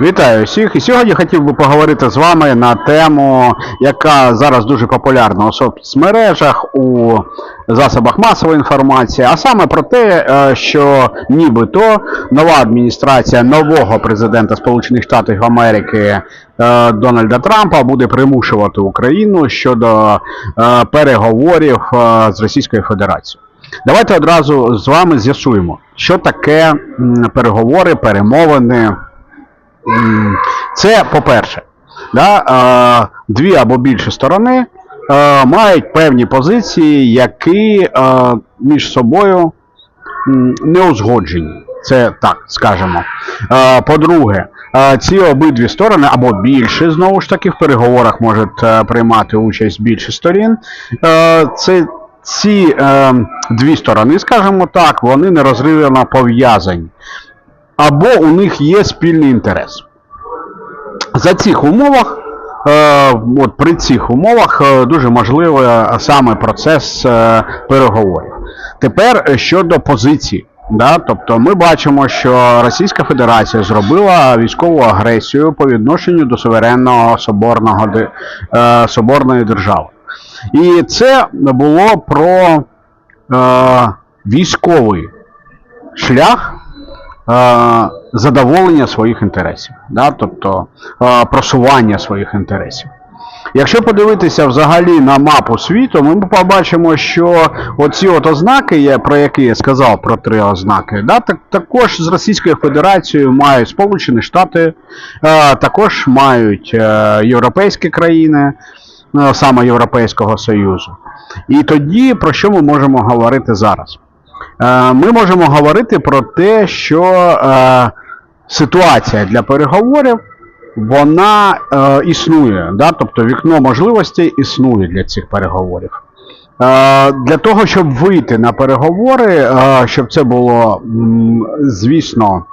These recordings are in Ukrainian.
Вітаю всіх. І сьогодні хотів би поговорити з вами на тему, яка зараз дуже популярна у соцмережах, у засобах масової інформації, а саме про те, е, що нібито нова адміністрація нового президента Сполучених Штатів Америки е, Дональда Трампа буде примушувати Україну щодо е, переговорів з Російською Федерацією. Давайте одразу з вами з'ясуємо, що таке переговори, перемовини. Це по-перше, да, е, дві або більше сторони е, мають певні позиції, які е, між собою не узгоджені. Це так скажемо. По-друге, ці обидві сторони, або більше, знову ж таки, в переговорах можуть приймати участь більше сторін. Це ці дві сторони, скажімо так, вони нерозривно пов'язані. Або у них є спільний інтерес. За цих умовах, е, от при цих умовах е, дуже можливий саме процес е, переговорів. Тепер щодо позиції. Да, тобто ми бачимо, що Російська Федерація зробила військову агресію по відношенню до суверенного соборного е, соборної держави. І це було про е, військовий шлях задоволення своїх інтересів, да? тобто е, просування своїх інтересів. Якщо подивитися взагалі на мапу світу, ми побачимо, що оці от ознаки, про які я сказав, про три ознаки, да, так, також з Російською Федерацією мають Сполучені Штати, е, також мають е, європейські країни, е, саме Європейського Союзу. І тоді про що ми можемо говорити зараз? Е, Ми можемо говорити про те, що е, ситуація для переговорів вона е, існує, да? тобто вікно можливостей існує для цих переговорів. Для того, щоб вийти на переговори, щоб це було, звісно,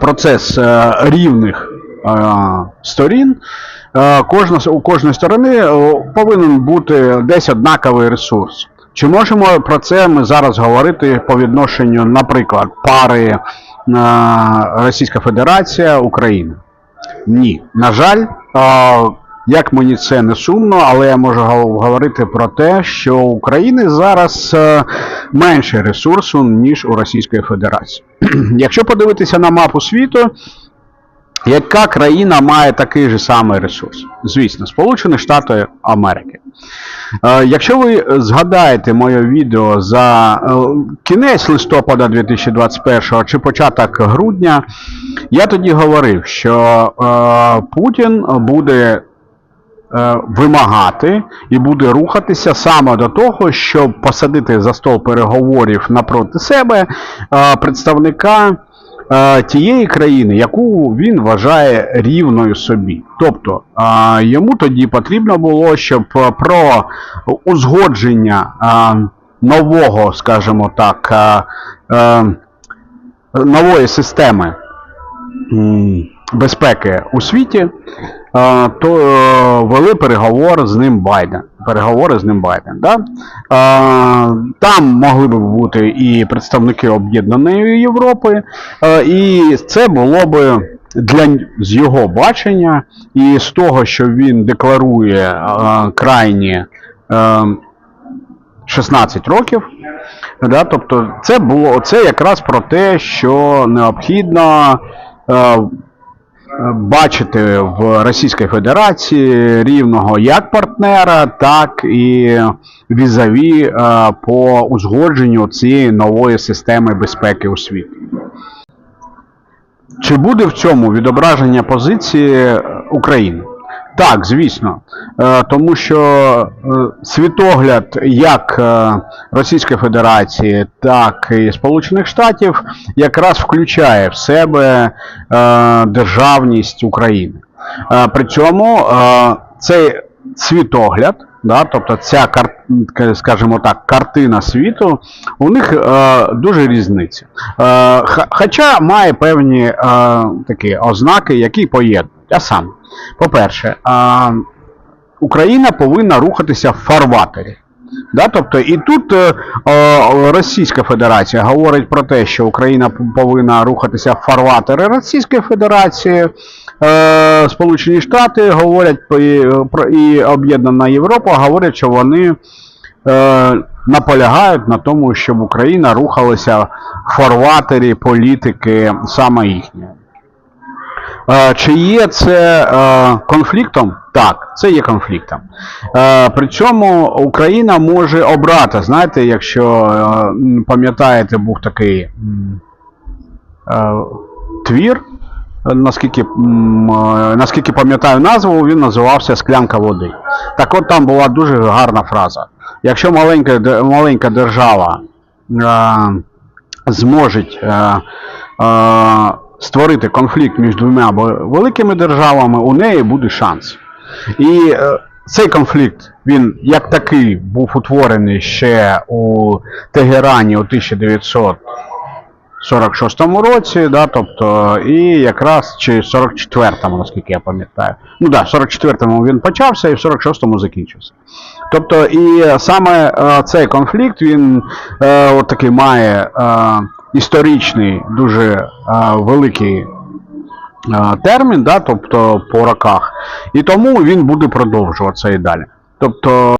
процес рівних сторін, у кожної сторони повинен бути десь однаковий ресурс. Чи можемо про це ми зараз говорити по відношенню, наприклад, пари е, Російська Федерація Україна? Ні. На жаль, е, як мені це не сумно, але я можу говорити про те, що у України зараз е, менше ресурсу, ніж у Російської Федерації. Якщо подивитися на мапу світу, яка країна має такий же самий ресурс? Звісно, Сполучені Штати Америки. Е, Якщо ви згадаєте моє відео за е, кінець листопада 2021 чи початок грудня, я тоді говорив, що е, Путін буде вимагати і буде рухатися саме до того, щоб посадити за стол переговорів напроти себе представника тієї країни, яку він вважає рівною собі. Тобто йому тоді потрібно було, щоб про узгодження нового, скажімо так, нової системи безпеки у світі, то е, вели переговор з ним Байден. Переговори з ним Байден. Да? Там могли б бути і представники Об'єднаної Європи, е, і це було би для з його бачення і з того, що він декларує е, крайні е, 16 років. Да, тобто це було це якраз про те, що необхідно бачити в Російській Федерації рівного як партнера, так і візаві е, по узгодженню цієї нової системи безпеки у світі. Чи буде в цьому відображення позиції України? Так, звісно. Е, Тому що е, світогляд як е, Російської Федерації, так і Сполучених Штатів якраз включає в себе державність України. При цьому цей світогляд, да, тобто ця скажімо так, картина світу, у них дуже різниця. Хоча має певні такі ознаки, які поєднують. А саме, по-перше, Україна повинна рухатися в фарватері. Да, тобто, і тут е, Російська Федерація говорить про те, що Україна повинна рухатися в фарватери Російської Федерації. Е, Сполучені Штати говорять і, і Об'єднана Європа говорять, що вони е, наполягають на тому, щоб Україна рухалася в фарватері політики саме їхньої. Е, Чи є це е, конфліктом? Так, це є конфліктом. Е, Причому Україна може обрати, знаєте, якщо пам'ятаєте, був такий твір, наскільки, наскільки пам'ятаю назву, він називався Склянка води. Так от там була дуже гарна фраза. Якщо маленька, маленька держава зможе створити конфлікт між двома великими державами, у неї буде шанс. І е, цей конфлікт, він як такий був утворений ще у Тегерані у 1946 році, да, тобто, і якраз чи 44-му, наскільки я пам'ятаю. Ну да, в 44-му він почався і в 46-му закінчився. Тобто, і саме е, цей конфлікт, він е, от такий має історичний, дуже е, великий е, термін, да, тобто по роках, і тому він буде продовжуватися і далі. Тобто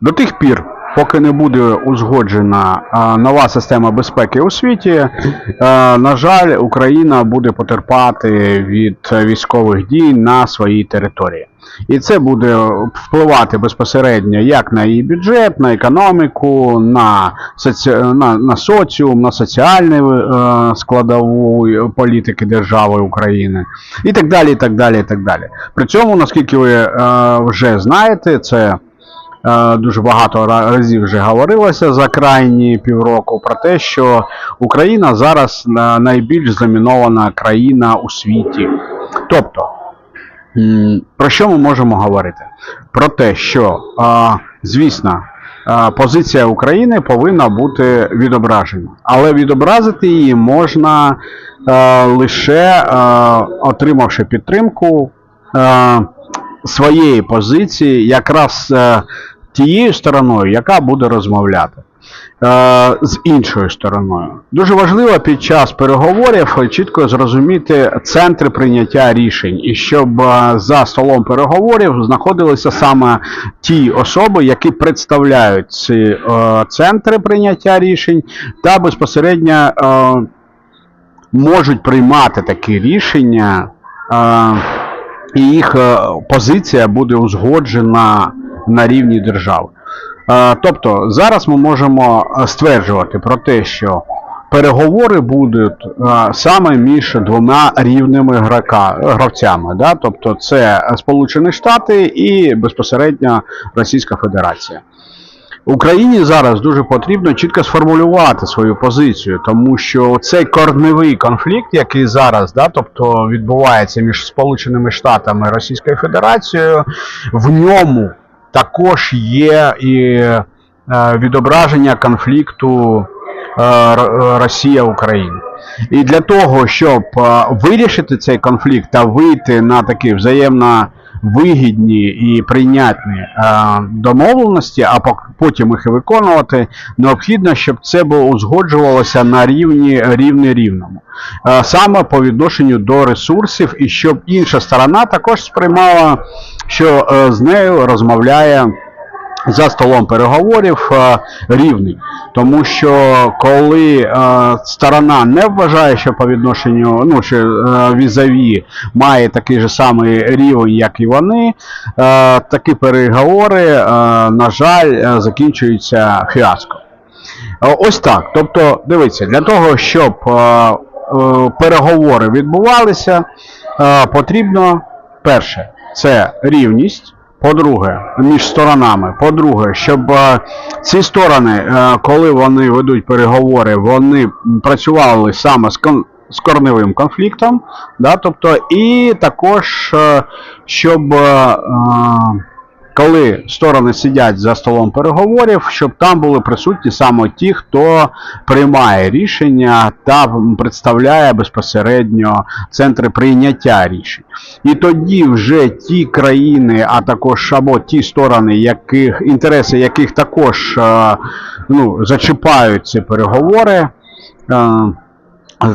до тих пір, поки не буде узгоджена нова система безпеки у світі, на жаль, Україна буде потерпати від військових дій на своїй території. І це буде впливати безпосередньо як на її бюджет, на економіку, на, соці... на, на соціум, на соціальну е, складову політики держави України і так далі. і так далі, і так далі. При цьому, наскільки ви е, вже знаєте, це Дуже багато разів вже говорилося за крайні півроку про те, що Україна зараз е, найбільш замінована країна у світі. Тобто, про що ми можемо говорити? Про те, що, е, звісно, е, позиція України повинна бути відображена, але відобразити її можна е, лише е, отримавши підтримку е, своєї позиції, якраз е, тією стороною, яка буде розмовляти. е, З іншою стороною. Дуже важливо під час переговорів чітко зрозуміти центри прийняття рішень, і щоб е, за столом переговорів знаходилися саме ті особи, які представляють ці е, центри прийняття рішень, та безпосередньо е, можуть приймати такі рішення. І їх е, позиція буде узгоджена на рівні держави. Е, Тобто зараз ми можемо е, стверджувати про те, що переговори будуть саме між двома рівними грака, гравцями. Да? Тобто це Сполучені Штати і безпосередньо Російська Федерація. Україні зараз дуже потрібно чітко сформулювати свою позицію, тому що цей корневий конфлікт, який зараз, да, тобто відбувається між Сполученими Штатами і Російською Федерацією, в ньому також є і е, відображення конфлікту е, Росія-Україна. І для того, щоб е, вирішити цей конфлікт та вийти на такі взаємно вигідні і прийнятні е, домовленості, а потім їх і виконувати, необхідно, щоб це було узгоджувалося на рівні рівне рівному. Е, саме по відношенню до ресурсів, і щоб інша сторона також сприймала, що е, з нею розмовляє за столом переговорів е, рівний. Тому що коли е, сторона не вважає, що по відношенню, ну що е, візаві має такий же самий рівень, як і вони, такі переговори, на жаль, закінчуються фіаско. Ось так. Тобто, дивіться, для того, щоб переговори відбувалися, потрібно перше це рівність. По-друге, між сторонами. По-друге, щоб е, ці сторони, е, коли вони ведуть переговори, вони працювали саме з, кон- з корневим конфліктом, да, тобто, і також, е, щоб е, коли сторони сидять за столом переговорів, щоб там були присутні саме ті, хто приймає рішення та представляє безпосередньо центри прийняття рішень. І тоді вже ті країни, а також або ті сторони, яких інтереси яких також е, ну, зачіпають ці переговори.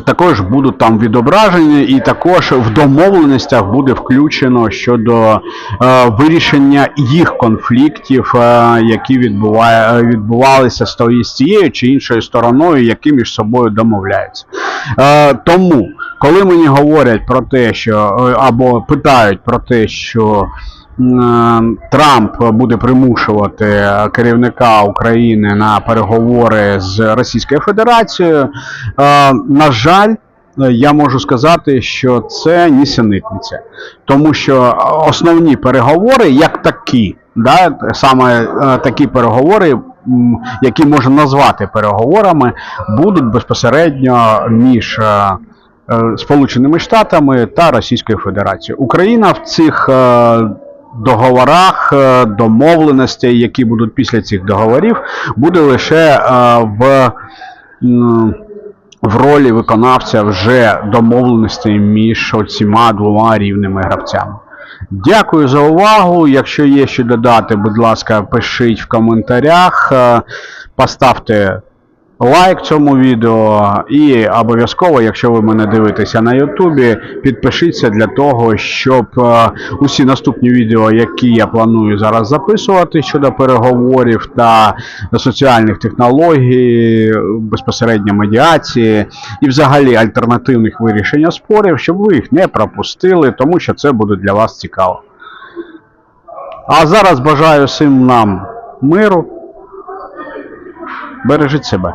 Також будуть там відображені, і також в домовленостях буде включено щодо е, вирішення їх конфліктів, е, які відбуває, е, відбувалися з тією чи іншою стороною, які між собою домовляються. Е, тому, коли мені говорять про те, що е, або питають про те, що Трамп буде примушувати керівника України на переговори з Російською Федерацією. Е, На жаль, я можу сказати, що це нісенітниця, тому що основні переговори, як такі, да, саме е, такі переговори, які можна назвати переговорами, будуть безпосередньо між. е, Сполученими Штатами та Російською Федерацією. Україна в цих договорах, е, домовленостей, які будуть після цих договорів, буде лише е, в, в ролі виконавця вже домовленостей між оціма двома рівними гравцями. Дякую за увагу. Якщо є що додати, будь ласка, пишіть в коментарях, е, поставте лайк цьому відео і обов'язково, якщо ви мене дивитеся на Ютубі, підпишіться для того, щоб е, усі наступні відео, які я планую зараз записувати щодо переговорів та соціальних технологій, безпосередньо медіації і взагалі альтернативних вирішення спорів, щоб ви їх не пропустили, тому що це буде для вас цікаво. А зараз бажаю всім нам миру. Бережіть себе.